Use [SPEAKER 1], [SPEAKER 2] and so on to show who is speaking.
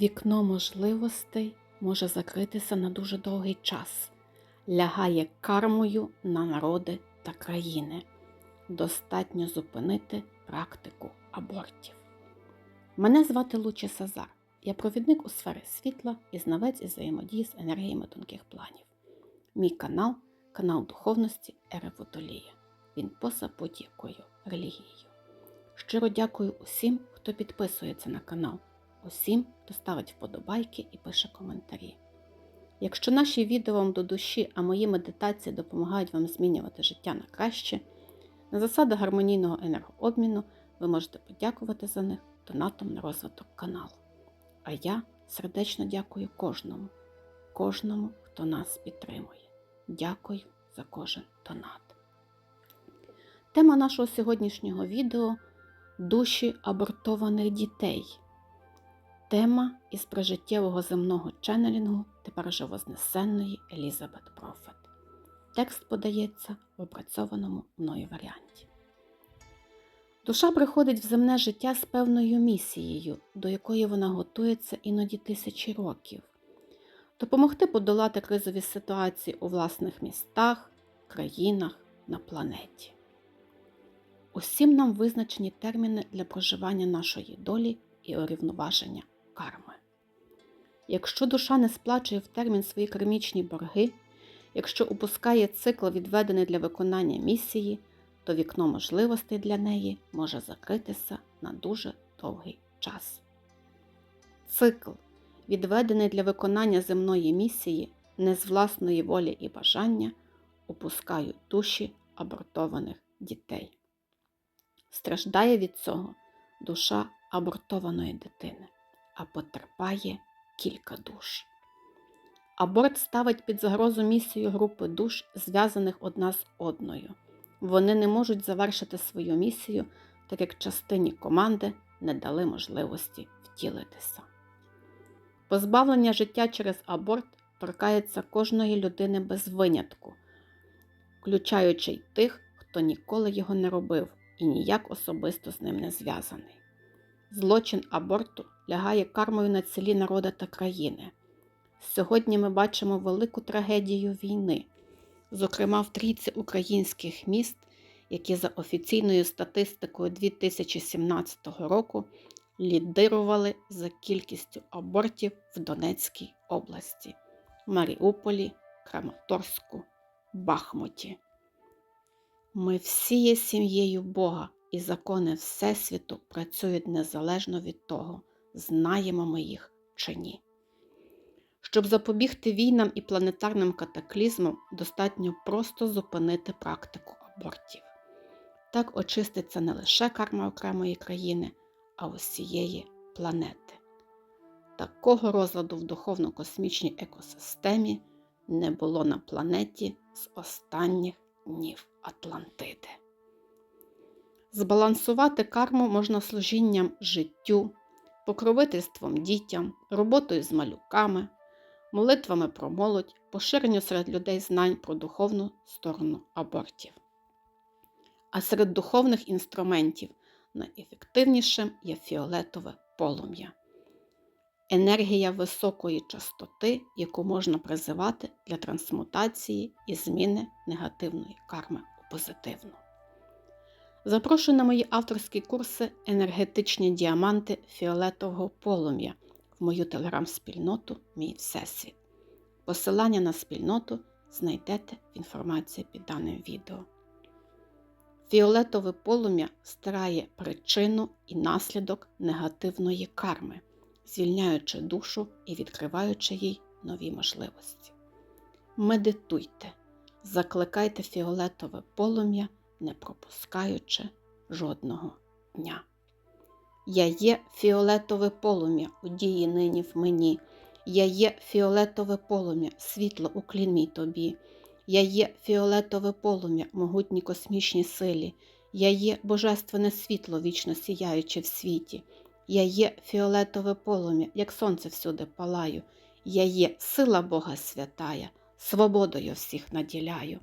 [SPEAKER 1] Вікно можливостей може закритися на дуже довгий час, лягає кармою на народи та країни. Достатньо зупинити практику абортів. Мене звати Лучі Сазар. Я провідник у сфері світла і знавець із взаємодії з енергіями тонких планів. Мій канал канал духовності Ери Водолія. Він поза будь-якою релігією. Щиро дякую усім, хто підписується на канал, усім, хто ставить вподобайки і пише коментарі. Якщо наші відео вам до душі, а мої медитації допомагають вам змінювати життя на краще, на засадах гармонійного енергообміну ви можете подякувати за них донатом на розвиток каналу. А я сердечно дякую кожному, кожному, хто нас підтримує. Дякую за кожен донат. Тема нашого сьогоднішнього відео душі абортованих дітей. Тема із прожиттєвого земного ченнелінгу тепер вже вознесенної Елізабет Профет. Текст подається в опрацьованому мною варіанті. Душа приходить в земне життя з певною місією, до якої вона готується іноді тисячі років, допомогти подолати кризові ситуації у власних містах, країнах, на планеті. Усім нам визначені терміни для проживання нашої долі і урівноваження карми. Якщо душа не сплачує в термін свої кармічні борги, якщо упускає цикл, відведений для виконання місії, то вікно можливостей для неї може закритися на дуже довгий час. Цикл, відведений для виконання земної місії, не з власної волі і бажання, упускають душі абортованих дітей. Страждає від цього душа абортованої дитини, а потерпає кілька душ. Аборт ставить під загрозу місію групи душ, зв'язаних одна з одною. Вони не можуть завершити свою місію, так як частині команди не дали можливості втілитися. Позбавлення життя через аборт торкається кожної людини без винятку, включаючи й тих, хто ніколи його не робив і ніяк особисто з ним не зв'язаний. Злочин аборту лягає кармою на цілі народи та країни. Сьогодні ми бачимо велику трагедію війни, зокрема в трійці українських міст, які за офіційною статистикою 2017 року лідирували за кількістю абортів в Донецькій області, Маріуполі, Краматорську, Бахмуті. Ми всі є сім'єю Бога, і закони Всесвіту працюють незалежно від того, знаємо ми їх чи ні. Щоб запобігти війнам і планетарним катаклізмам, достатньо просто зупинити практику абортів. Так очиститься не лише карма окремої країни, а усієї планети. Такого розладу в духовно-космічній екосистемі не було на планеті з останніх днів Атлантиди. Збалансувати карму можна служінням життю, покровительством дітям, роботою з малюками, молитвами про молодь, поширенню серед людей знань про духовну сторону абортів. А серед духовних інструментів найефективнішим є фіолетове полум'я. Енергія високої частоти, яку можна призивати для трансмутації і зміни негативної карми у позитивну. Запрошую на мої авторські курси енергетичні діаманти фіолетового полум'я в мою телеграм-спільноту Мій Всесвіт. Посилання на спільноту знайдете в інформації під даним відео. Фіолетове полум'я стирає причину і наслідок негативної карми, звільняючи душу і відкриваючи їй нові можливості. Медитуйте, закликайте фіолетове полум'я, не пропускаючи жодного дня. Я є фіолетове полум'я у дії нині в мені. Я є фіолетове полум'я, світло у клін тобі. Я є фіолетове полум'я, могутній космічній силі. Я є божественне світло, вічно сіяюче в світі. Я є фіолетове полум'я, як сонце всюди палаю. Я є сила Бога святая, свободою всіх наділяю.